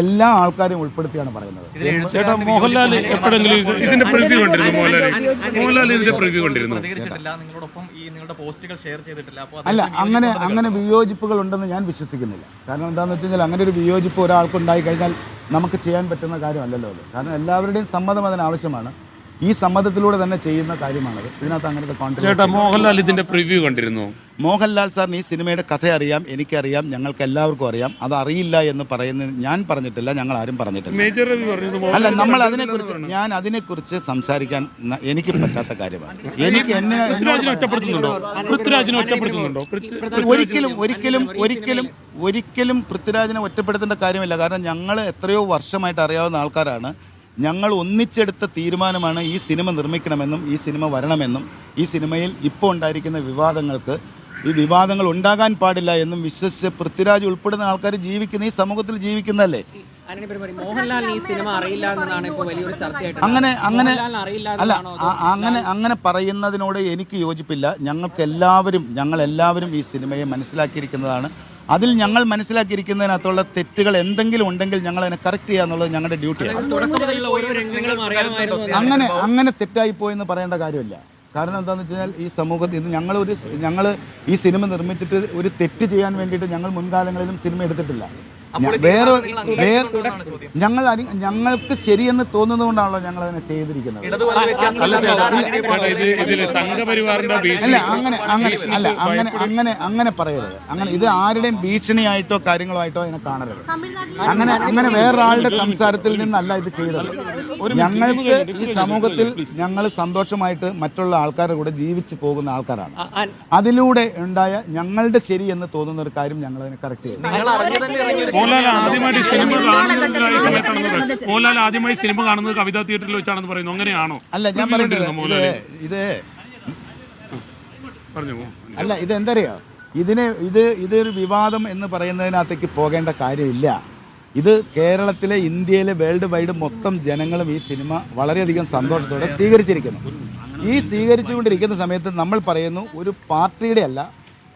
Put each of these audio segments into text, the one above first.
എല്ലാ ആൾക്കാരെയും ഉൾപ്പെടുത്തിയാണ് പറയുന്നത്. ചേട്ടാ മോഹൻലാൽ എപ്പോഴെങ്കിലും ഇതിന്റെ പ്രിവ്യൂ കണ്ടിരുന്നു മോഹൻലാൽ? ഇതിന്റെ പ്രിവ്യൂ കണ്ടിരുന്നു. പ്രതികരിച്ചിട്ടില്ല. നിങ്ങളോടൊപ്പം ഈ നിങ്ങളുടെ പോസ്റ്റുകൾ ഷെയർ ചെയ്തിട്ടില്ല. അപ്പോൾ അല്ല അങ്ങനെ അങ്ങനെ വിയോജിപ്പുകൾ ഉണ്ടെന്ന് ഞാൻ വിശ്വസിക്കുന്നില്ല. കാരണം എന്താണെന്ന് വെച്ച് കഴിഞ്ഞാൽ അങ്ങനെ ഒരു വിയോജിപ്പ് ഒരാൾക്ക് ഉണ്ടായി കഴിഞ്ഞാൽ നമുക്ക് ചെയ്യാൻ പറ്റുന്ന കാര്യമല്ലല്ലോ അത്. കാരണം എല്ലാവരുടെയും സമ്മതം അതിന് ആവശ്യമാണ് ഈ സമ്മതത്തിലൂടെ തന്നെ ചെയ്യുന്ന കാര്യമാണത്. ഇതിനകത്ത് അങ്ങനത്തെ ചേട്ടാ കോൺട്രിബ്യൂഷൻ മോഹൻലാൽ ഇതിന്റെ പ്രിവ്യൂ കണ്ടിരുന്നു. മോഹൻലാൽ സാറിന് ഈ സിനിമയുടെ കഥ അറിയാം എനിക്കറിയാം ഞങ്ങൾക്ക് എല്ലാവർക്കും അറിയാം. അത് അറിയില്ല എന്ന് പറയുന്നത് ഞാൻ പറഞ്ഞിട്ടില്ല ഞങ്ങൾ ആരും പറഞ്ഞിട്ടില്ല അല്ല നമ്മൾ അതിനെക്കുറിച്ച് ഞാൻ അതിനെക്കുറിച്ച് സംസാരിക്കാൻ എനിക്ക് പറ്റാത്ത കാര്യമാണ്. എനിക്ക് എന്നെ ഒരിക്കലും ഒരിക്കലും ഒരിക്കലും ഒരിക്കലും പൃഥ്വിരാജിനെ ഒറ്റപ്പെടുത്തേണ്ട കാര്യമില്ല. കാരണം ഞങ്ങൾ എത്രയോ വർഷമായിട്ട് അറിയാവുന്ന ആൾക്കാരാണ്. ഞങ്ങൾ ഒന്നിച്ചെടുത്ത തീരുമാനമാണ് ഈ സിനിമ നിർമ്മിക്കണമെന്നും ഈ സിനിമ വരണമെന്നും ഈ സിനിമയിൽ ഇപ്പോൾ ഉണ്ടായിരിക്കുന്ന വിവാദങ്ങൾക്ക് ഈ വിവാദങ്ങൾ ഉണ്ടാകാൻ പാടില്ല എന്നും വിശ്വസിച്ച് പൃഥ്വിരാജ് ഉൾപ്പെടുന്ന ആൾക്കാർ ജീവിക്കുന്ന ഈ സമൂഹത്തിൽ ജീവിക്കുന്നല്ലേ അങ്ങനെ അങ്ങനെ അല്ല അങ്ങനെ അങ്ങനെ പറയുന്നതിനോട് എനിക്ക് യോജിപ്പില്ല. ഞങ്ങൾക്ക് എല്ലാവരും ഞങ്ങൾ എല്ലാവരും ഈ സിനിമയെ മനസ്സിലാക്കിയിരിക്കുന്നതാണ്. അതിൽ ഞങ്ങൾ മനസ്സിലാക്കിയിരിക്കുന്നതിനകത്തുള്ള തെറ്റുകൾ എന്തെങ്കിലും ഉണ്ടെങ്കിൽ ഞങ്ങൾ അതിനെ കറക്റ്റ് ചെയ്യുക എന്നുള്ളത് ഞങ്ങളുടെ ഡ്യൂട്ടിയാണ് അങ്ങനെ അങ്ങനെ തെറ്റായി പോയെന്ന് പറയേണ്ട കാര്യമില്ല. കാരണം എന്താണെന്ന് വെച്ച് കഴിഞ്ഞാൽ ഈ സമൂഹത്തിൽ ഇത് ഒരു ഞങ്ങൾ ഈ സിനിമ നിർമ്മിച്ചിട്ട് ഒരു തെറ്റ് ചെയ്യാൻ വേണ്ടിയിട്ട് ഞങ്ങൾ മുൻകാലങ്ങളിലും സിനിമ എടുത്തിട്ടില്ല. വേറെ വേറെ ഞങ്ങൾ അരി- ഞങ്ങൾക്ക് ശരിയെന്ന് തോന്നുന്നത് കൊണ്ടാണല്ലോ ഞങ്ങൾ അതിനെ ചെയ്തിരിക്കുന്നത് അല്ല അങ്ങനെ അങ്ങനെ അല്ല അങ്ങനെ അങ്ങനെ അങ്ങനെ പറയരുത്. അങ്ങനെ ഇത് ആരുടെയും ഭീഷണിയായിട്ടോ കാര്യങ്ങളോ ആയിട്ടോ അതിനെ കാണരുത്. അങ്ങനെ അങ്ങനെ വേറൊരാളുടെ സംസാരത്തിൽ നിന്നല്ല ഇത് ചെയ്തത്. ഞങ്ങൾക്ക് ഈ സമൂഹത്തിൽ ഞങ്ങൾ സന്തോഷമായിട്ട് മറ്റുള്ള ആൾക്കാരുടെ കൂടെ ജീവിച്ചു പോകുന്ന ആൾക്കാരാണ്. അതിലൂടെ ഉണ്ടായ ഞങ്ങളുടെ ശരി എന്ന് തോന്നുന്ന ഒരു കാര്യം ഞങ്ങൾ അതിനെ കറക്റ്റ് ചെയ്തു മോഹൻലാൽ ആദ്യമായിട്ട് സിനിമ കാണുന്നത്. മോഹൻലാൽ ആദ്യമായി സിനിമ കാണുന്നത് കവിതാ തിയേറ്ററിൽ വെച്ചാണെന്ന് പറയുന്നു. അങ്ങനെയാണോ? അല്ല ഞാൻ പറയുന്നത് ഇത് എന്തറിയോ ഇത് പറഞ്ഞു. അല്ല ഇതെന്തറിയോ ഇതിനെ ഇത് ഇതൊരു വിവാദം എന്ന് പറയുന്നതിനകത്തേക്ക് പോകേണ്ട കാര്യമില്ല. ഇത് കേരളത്തിലെ ഇന്ത്യയിലെ വേൾഡ് വൈഡ് മൊത്തം ജനങ്ങളും ഈ സിനിമ വളരെയധികം സന്തോഷത്തോടെ സ്വീകരിച്ചിരിക്കുന്നു. ഈ സ്വീകരിച്ചുകൊണ്ടിരിക്കുന്ന സമയത്ത് നമ്മൾ പറയുന്നു ഒരു പാർട്ടിയുടെ അല്ല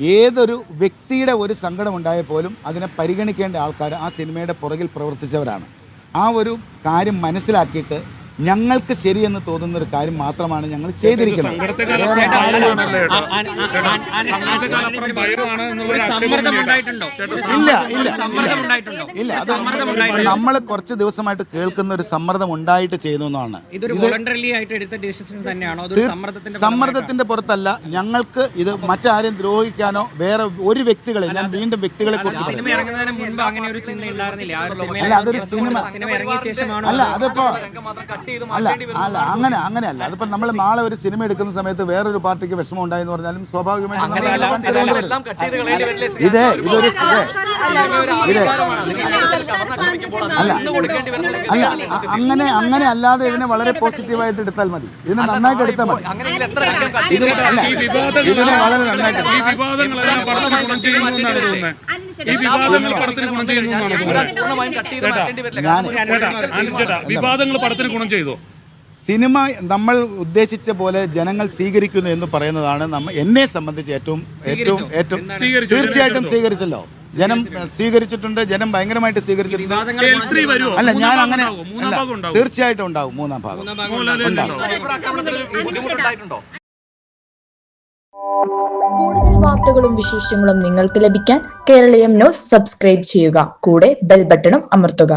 ഏതൊരു വ്യക്തിയുടെ ഒരു സങ്കടം ഉണ്ടായാൽ പോലും അതിനെ പരിഗണിക്കേണ്ട ആൾക്കാർ ആ സിനിമയുടെ പുറകിൽ പ്രവർത്തിച്ചവരാണ്. ആ ഒരു കാര്യം മനസ്സിലാക്കിയിട്ട് ഞങ്ങൾക്ക് ശരിയെന്ന് തോന്നുന്ന ഒരു കാര്യം മാത്രമാണ് ഞങ്ങൾ ചെയ്തിരിക്കുന്നത്. ഇല്ല. ഇല്ല ഇല്ല ഇല്ല അത് നമ്മൾ കുറച്ച് ദിവസമായിട്ട് കേൾക്കുന്ന ഒരു സമ്മർദ്ദം ഉണ്ടായിട്ട് ചെയ്യുന്നു എന്നാണ്. ഇതൊരു വോളണ്ടറിലി ആയിട്ട് എടുത്ത ഡിസിഷൻ തന്നെയാണോ? അതൊരു തീർ- സമ്മർദ്ദത്തിന്റെ പുറത്തല്ല ഞങ്ങൾക്ക് ഇത് മറ്റാരെയും ദ്രോഹിക്കാനോ വേറെ ഒരു വ്യക്തികളെ ഞാൻ വീണ്ടും വ്യക്തികളെ കുറിച്ച് അല്ല അതൊരു സിനിമ അല്ല അതിപ്പോ അല്ല അല്ല അങ്ങനെ അങ്ങനെയല്ല. അതിപ്പോ നമ്മൾ നാളെ ഒരു സിനിമ എടുക്കുന്ന സമയത്ത് വേറൊരു പാർട്ടിക്ക് വിഷമം ഉണ്ടായെന്ന് പറഞ്ഞാലും സ്വാഭാവികമായിട്ടും ഇത് ഇതൊരു ഇത് അല്ല അല്ല അങ്ങനെ അങ്ങനെ അല്ലാതെ ഇതിനെ വളരെ പോസിറ്റീവായിട്ട് എടുത്താൽ മതി. ഇതിനെ നന്നായിട്ട് എടുത്താൽ മതി. അങ്ങനെയെങ്കിൽ എത്ര രംഗം കട്ട് ഇത് ചെയ്ത് അല്ല ഇതിനെ വളരെ നന്നായിട്ട് ഈ വിവാദങ്ങളെല്ലാം പടത്തിന് ഗുണം ചെയ്യുന്നു എന്നാണ് തോന്നുന്നത്. ഈ വിവാദങ്ങൾ പടത്തിന് ഗുണം ചെയ്യുന്നു ചെയ്ത്. സിനിമ നമ്മൾ ഉദ്ദേശിച്ച പോലെ ജനങ്ങൾ സ്വീകരിക്കുന്നു എന്ന് പറയുന്നതാണ് നമ്മ എന്നെ സംബന്ധിച്ച് ഏറ്റവും ഏറ്റവും ഏറ്റവും തീർച്ചയായിട്ടും സ്വീകരിച്ചല്ലോ. ജനം സ്വീകരിച്ചിട്ടുണ്ട് ജനം ഭയങ്കരമായിട്ട് സ്വീകരിച്ചിട്ടുണ്ട്. അല്ല ഞാൻ അങ്ങനെ മൂന്നാം ഭാഗം ഉണ്ടാവും തീർച്ചയായിട്ടും ഉണ്ടാവും മൂന്നാം ഭാഗം. ഉണ്ടാവും. കൂടുതൽ വാർത്തകളും വിശേഷങ്ങളും നിങ്ങൾക്ക് ലഭിക്കാൻ കേരളീയം ന്യൂസ് സബ്സ്ക്രൈബ് ചെയ്യുക. കൂടെ ബെൽ ബട്ടണും അമർത്തുക.